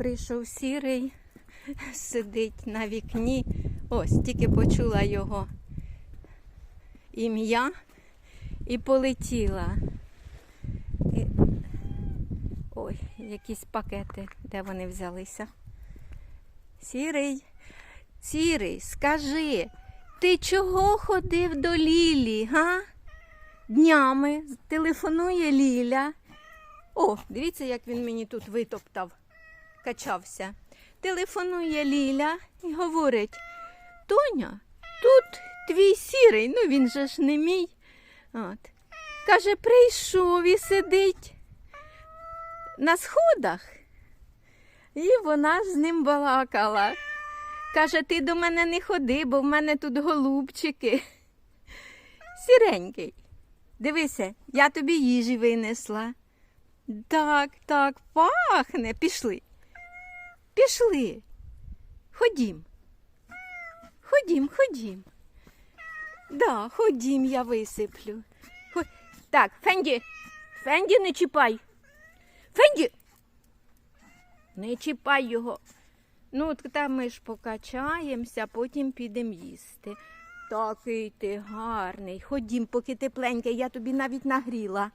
прийшов сірий, сидить на вікні. Ось, тільки почула його ім'я і полетіла. І... Ой, якісь пакети, де вони взялися. Сірий, сірий, скажи, ти чого ходив до Лілі, га? Днями телефонує Ліля. О, дивіться, як він мені тут витоптав, качався. Телефонує Ліля і говорить: Тоня, тут твій сірий, ну він же ж не мій. От. Каже, прийшов і сидить на сходах. І вона з ним балакала. Каже, ти до мене не ходи, бо в мене тут голубчики. Сіренький. Дивися, я тобі їжі винесла. Так, так, пахне. Пішли. Пішли. Ходім. Ходім, ходім. Да, ходім, я висиплю. Так, Фенді, Фенді, не чіпай. Фенді. Не чіпай його. Ну, там ми ж покачаємося, потім підемо їсти. Такий ти гарний. Ходім, поки тепленьке, я тобі навіть нагріла.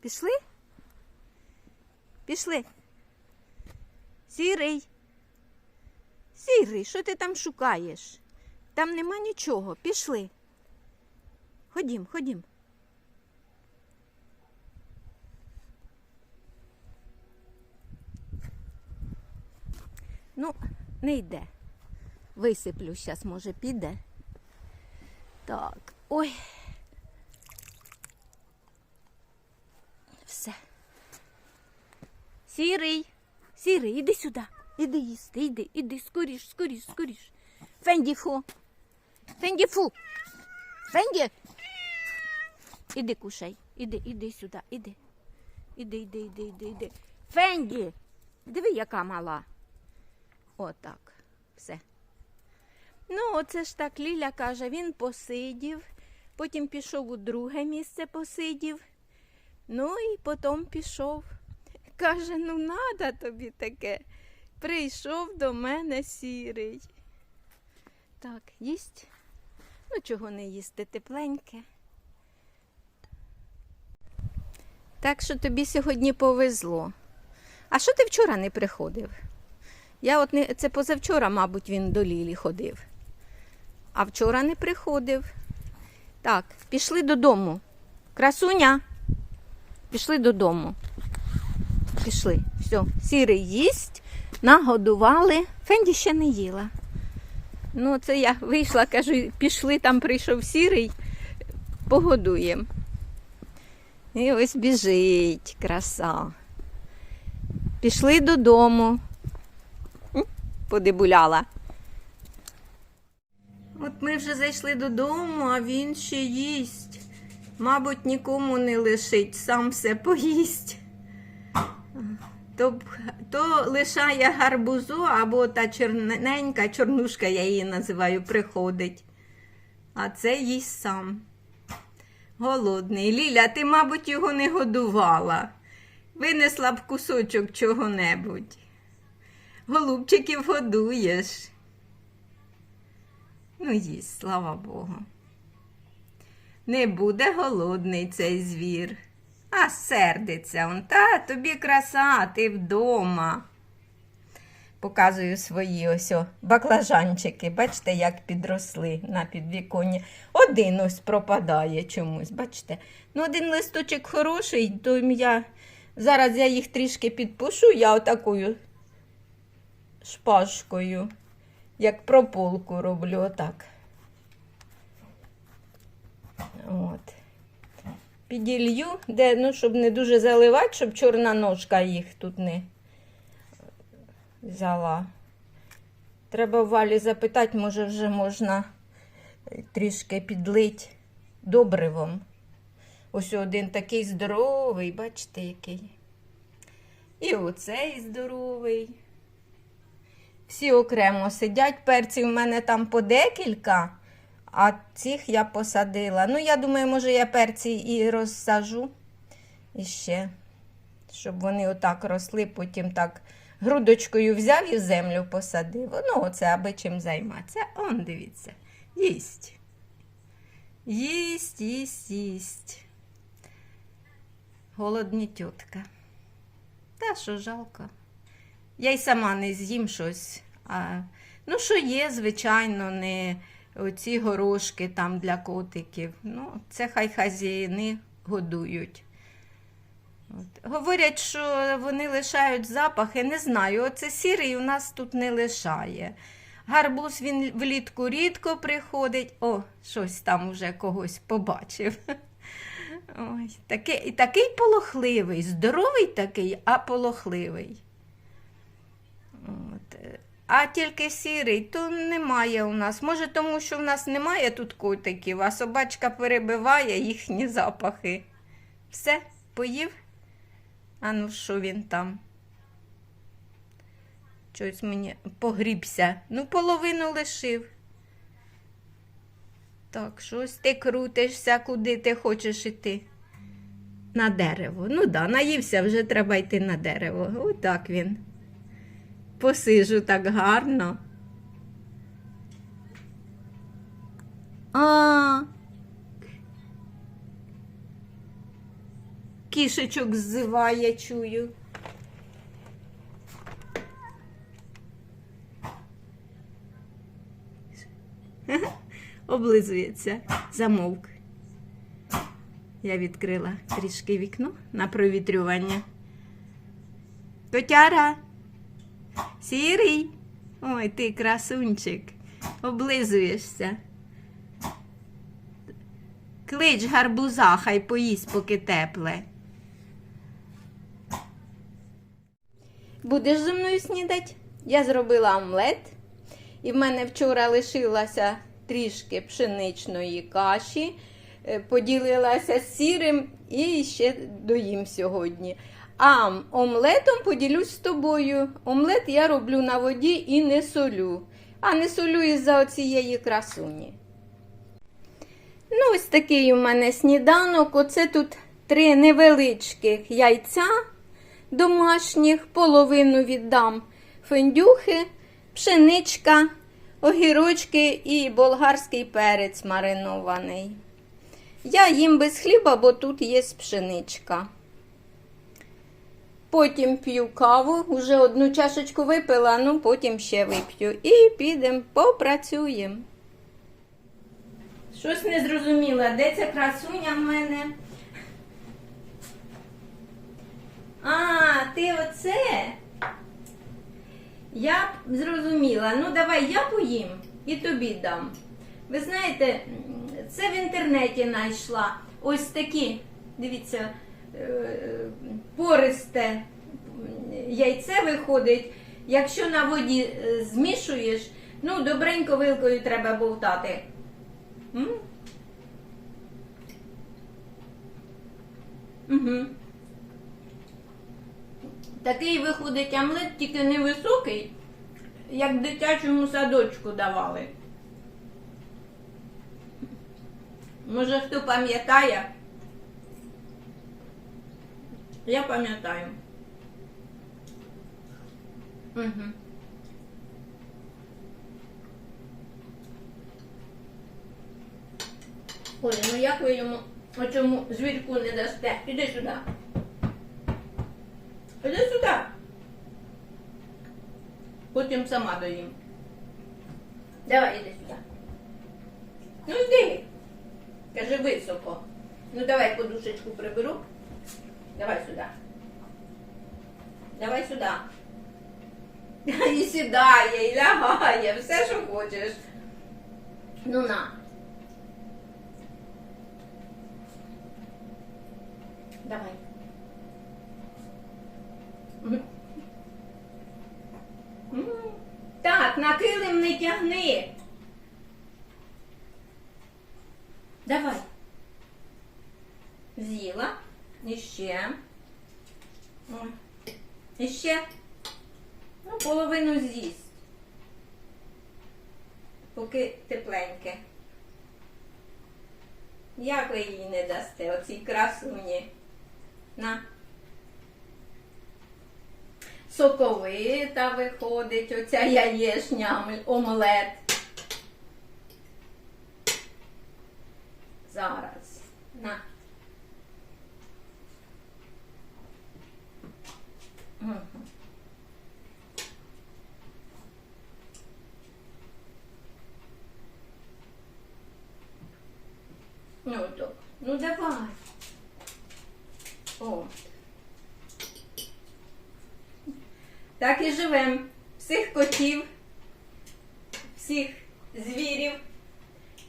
Пішли? Пішли. Сірий. Сірий, що ти там шукаєш? Там нема нічого. Пішли. Ходім, ходім. Ну, не йде. Висиплю зараз, може, піде. Так, ой. Все. Сірий, сірий, іди сюди. Іди їсти, іди, іди, скоріш, скоріш, скоріш. Фенді фу. Фенді. Іди кушай. Іди, іди сюди, іди. Іди, іди, іди, іди, іди. Фенді. Диви, яка мала. Отак. Все. Ну, оце ж так Ліля каже, він посидів, потім пішов у друге місце посидів. Ну і потім пішов. Каже, ну надо тобі таке. Прийшов до мене сірий. Так, їсть. Ну, чого не їсти, тепленьке. Так що тобі сьогодні повезло. А що ти вчора не приходив? Я от не це позавчора, мабуть, він до Лілі ходив. А вчора не приходив. Так, пішли додому. Красуня. Пішли додому. Пішли. Все, сірий їсть, нагодували. Фенді ще не їла. Ну, це я вийшла, кажу, пішли, там прийшов сірий, погодуємо. І ось біжить, краса. Пішли додому подибуляла. От ми вже зайшли додому, а він ще їсть. Мабуть, нікому не лишить, сам все поїсть. То, то лишає гарбузу або та чорненька, чорнушка, я її називаю, приходить. А це їсть сам. Голодний. Ліля, ти, мабуть, його не годувала. Винесла б кусочок чого-небудь. Голубчиків годуєш. Ну, їсть, слава Богу. Не буде голодний цей звір. А сердиться он. Та тобі краса, ти вдома. Показую свої ось о, баклажанчики. Бачите, як підросли на підвіконні. Один ось пропадає чомусь. Бачите? Ну, один листочок хороший, то я зараз я їх трішки підпушу, я отакою шпажкою, як прополку роблю отак. От. Піділью, де, ну, щоб не дуже заливати, щоб чорна ножка їх тут не взяла. Треба в валі запитати, може вже можна трішки підлить добривом. Ось один такий здоровий, бачите, який. І оцей здоровий. Всі окремо сидять. Перці в мене там по декілька, а цих я посадила. Ну, я думаю, може, я перці і розсажу іще, щоб вони отак росли, потім так грудочкою взяв і в землю посадив. Ну, оце аби чим займатися. Он, дивіться, їсть. Їсть, їсть, їсть. Голодні тітка. Та що жалко. Я й сама не з'їм щось. А, ну, що є, звичайно, не оці горошки там для котиків. Ну, це хай хазяїни годують. От. Говорять, що вони лишають запахи, не знаю. Оце сірий у нас тут не лишає. Гарбуз він влітку рідко приходить. О, щось там уже когось побачив. Ой, такий, такий полохливий, здоровий такий, а полохливий. От. А тільки сірий, то немає у нас. Може, тому що в нас немає тут котиків, а собачка перебиває їхні запахи. Все, поїв? А ну що він там? Щось мені погрібся. Ну, половину лишив. Так, щось ти крутишся, куди ти хочеш іти. На дерево. Ну да, наївся, вже треба йти на дерево. Отак він. Посижу так гарно. А. Кішечок ззиває, чую. Облизується, замовк. Я відкрила трішки вікно на провітрювання. Котяра, сірий. Ой, ти красунчик, облизуєшся. Клич гарбуза, хай поїсть, поки тепле. Будеш зі мною снідать? Я зробила омлет, і в мене вчора лишилася трішки пшеничної каші, е, поділилася з сірим і ще доїм сьогодні. А омлетом поділюсь з тобою. Омлет я роблю на воді і не солю. А не солю із-за оцієї красуні. Ну, ось такий у мене сніданок. Оце тут три невеличких яйця домашніх, половину віддам фендюхи, пшеничка, огірочки і болгарський перець маринований. Я їм без хліба, бо тут є пшеничка. Потім п'ю каву, вже одну чашечку випила, ну потім ще вип'ю. І підемо попрацюємо. Щось не зрозуміла, де ця красуня в мене? А, ти оце? Я зрозуміла. Ну, давай я поїм і тобі дам. Ви знаєте, це в інтернеті знайшла. Ось такі, дивіться, пористе яйце виходить. Якщо на воді е, змішуєш, ну, добренько вилкою треба бовтати. Угу. Такий виходить омлет, тільки невисокий, як в дитячому садочку давали. Може, хто пам'ятає? Я пам'ятаю. Угу. Ой, ну як ви йому оцьому звірку не дасте? Іди сюди. Іди сюди. Потім сама доїм. Давай, іди сюди. Ну йди. Каже високо. Ну давай подушечку приберу. Давай сюди. Давай сюди. І сідає, і лягає, все, що хочеш. Ну на. Давай. Мгм. М, Так, на килим не тягни. Давай. З'їла. Іще. Ой. Іще. Ну, половину з'їсть. Поки тепленьке. Як ви їй не дасте, оцій красуні? На. соковита виходить, оця яєчня, ом- омлет. Зараз. На. Мгм. Ну, то, ну давай. О. Так і живемо. Всіх котів, всіх звірів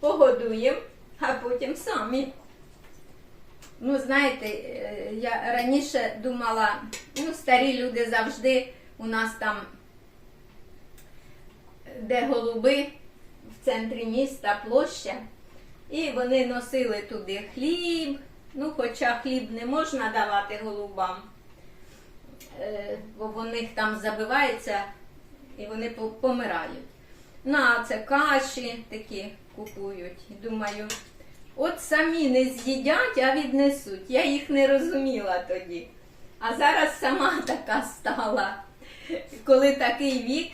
погодуємо, а потім самі. Ну, знаєте, е, я раніше думала, ну, старі люди завжди у нас там, де голуби, в центрі міста площа, і вони носили туди хліб, ну, хоча хліб не можна давати голубам, е, бо в них там забивається і вони помирають. Ну, а це каші такі купують. Думаю, от самі не з'їдять, а віднесуть. Я їх не розуміла тоді. А зараз сама така стала. Коли такий вік,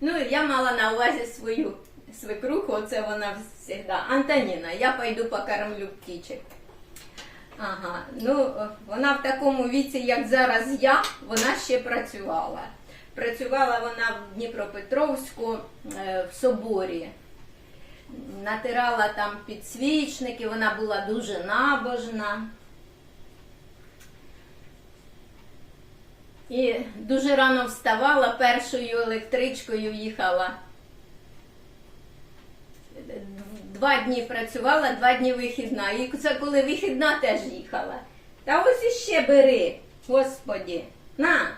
ну я мала на увазі свою свекруху, оце вона завжди. Антоніна, я пойду покормлю птічок. Ага, ну вона в такому віці, як зараз я, вона ще працювала. Працювала вона в Дніпропетровську е, в соборі. Натирала там підсвічники, вона була дуже набожна. І дуже рано вставала, першою електричкою їхала. Два дні працювала, два дні вихідна. І це коли вихідна теж їхала. Та ось іще бери, господі. На.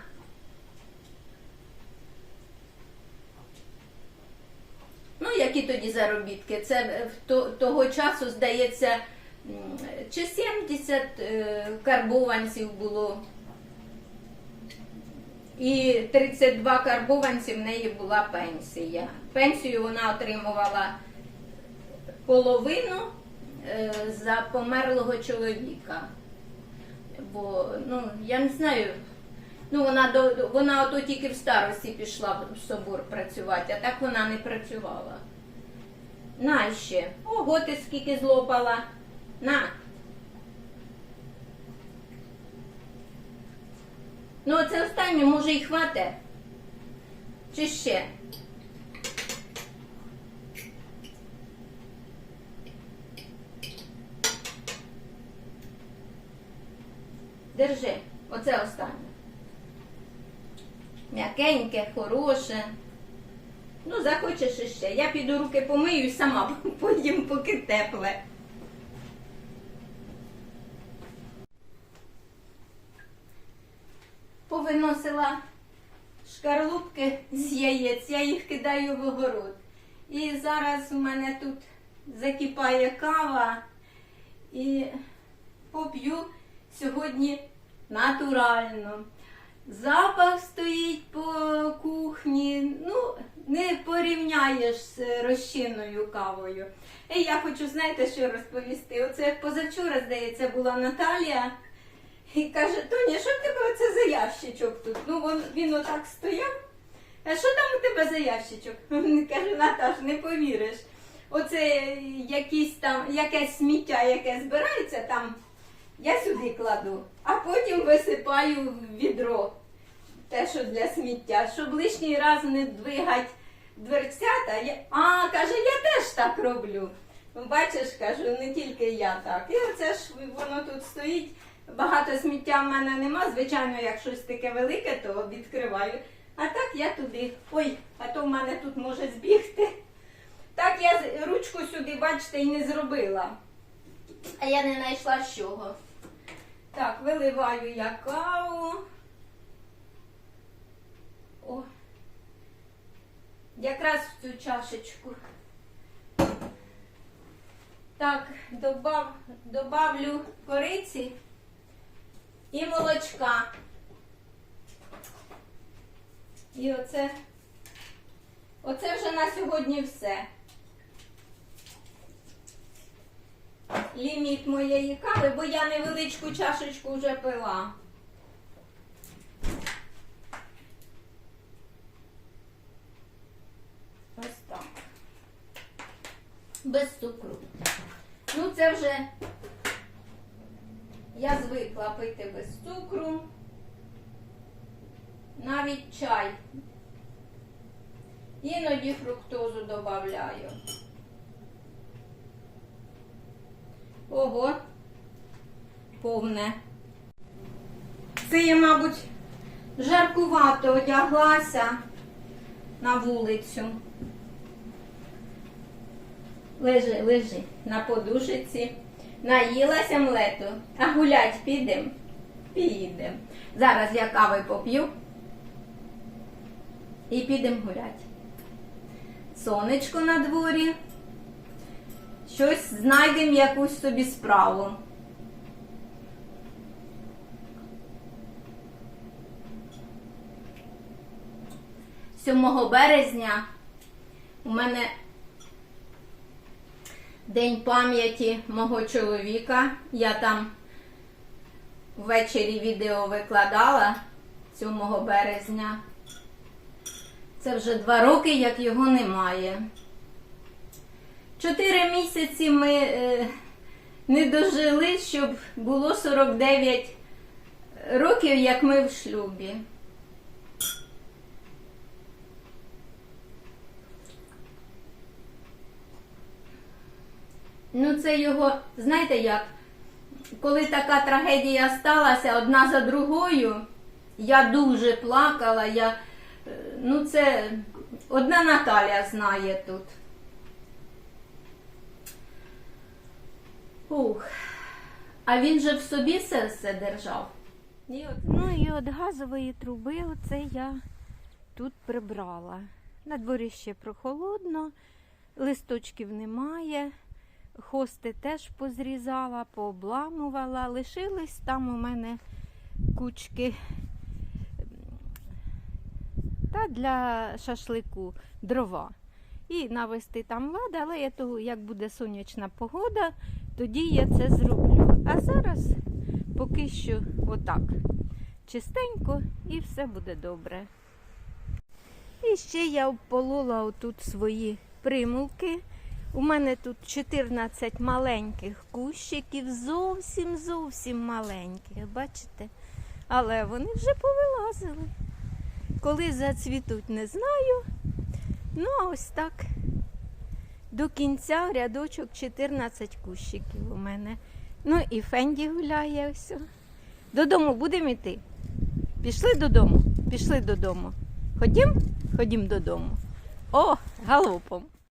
Ну, які тоді заробітки? Це того часу, здається, чи 70 е, карбованців було. І 32 карбованці в неї була пенсія. Пенсію вона отримувала половину е, за померлого чоловіка. Бо, ну, я не знаю, ну вона до вона ото тільки в старості пішла в собор працювати, а так вона не працювала. На ще. Ого, ти скільки злопала. На. Ну, це останнє, може, і хвате. Чи ще? Держи, оце останнє. М'якеньке, хороше. Ну, захочеш іще. Я піду руки помию і сама поїм, поки тепле. Повиносила шкарлупки з яєць, я їх кидаю в огород. І зараз у мене тут закипає кава і поп'ю сьогодні натурально. Запах стоїть по кухні. Ну, не порівняєш з розчинною кавою. І я хочу, знаєте, що розповісти. Оце позавчора, здається, була Наталія. І каже, Тоня, що в тебе оце за ящичок тут? Ну, він, він отак стояв. А що там у тебе за ящичок? Каже, Наташ, не повіриш. Оце якісь там, якесь сміття, яке збирається там, я сюди кладу, а потім висипаю в відро. Те, що для сміття, щоб лишній раз не двигать дверцята. Я... А, каже, я теж так роблю. Бачиш, кажу, не тільки я так. І оце ж воно тут стоїть. Багато сміття в мене нема. Звичайно, як щось таке велике, то відкриваю. А так я туди. Ой, а то в мене тут може збігти. Так я ручку сюди, бачите, і не зробила. А я не знайшла з чого. Так, виливаю я каву. О. Якраз в цю чашечку. Так, добав, добавлю кориці і молочка. І оце, оце вже на сьогодні все. ліміт моєї кави, бо я невеличку чашечку вже пила. Ось так. Без цукру. Ну, це вже я звикла пити без цукру. Навіть чай. Іноді фруктозу додаю. Ого, повне. Це я, мабуть, жаркувато одяглася на вулицю. Лежи, лежи на подушиці. Наїлася млету. А гулять підем? Підем. Зараз я кави поп'ю. І підемо гулять. Сонечко на дворі. Щось знайдемо якусь собі справу. Сьомого березня у мене День пам'яті мого чоловіка. Я там ввечері відео викладала 7 березня. Це вже два роки, як його немає. Чотири місяці ми е, не дожили, щоб було 49 років, як ми в шлюбі. Ну, це його, знаєте як? Коли така трагедія сталася одна за другою, я дуже плакала. Я, е, ну, це одна Наталя знає тут. Ух. А він же в собі все, все держав. І от, ну і от газової труби оце я тут прибрала. На дворі ще прохолодно, листочків немає. Хости теж позрізала, пообламувала. Лишились там у мене кучки та для шашлику дрова. І навести там лад, але я того, як буде сонячна погода, тоді я це зроблю. А зараз поки що отак. Чистенько і все буде добре. І ще я обполола отут свої примулки. У мене тут 14 маленьких кущиків, зовсім зовсім маленьких, бачите? Але вони вже повилазили. Коли зацвітуть, не знаю. Ну, а ось так. До кінця рядочок 14 кущиків у мене. Ну і Фенді гуляє ось. Додому будемо йти. Пішли додому, пішли додому. Ходім? Ходім додому. О, галопом.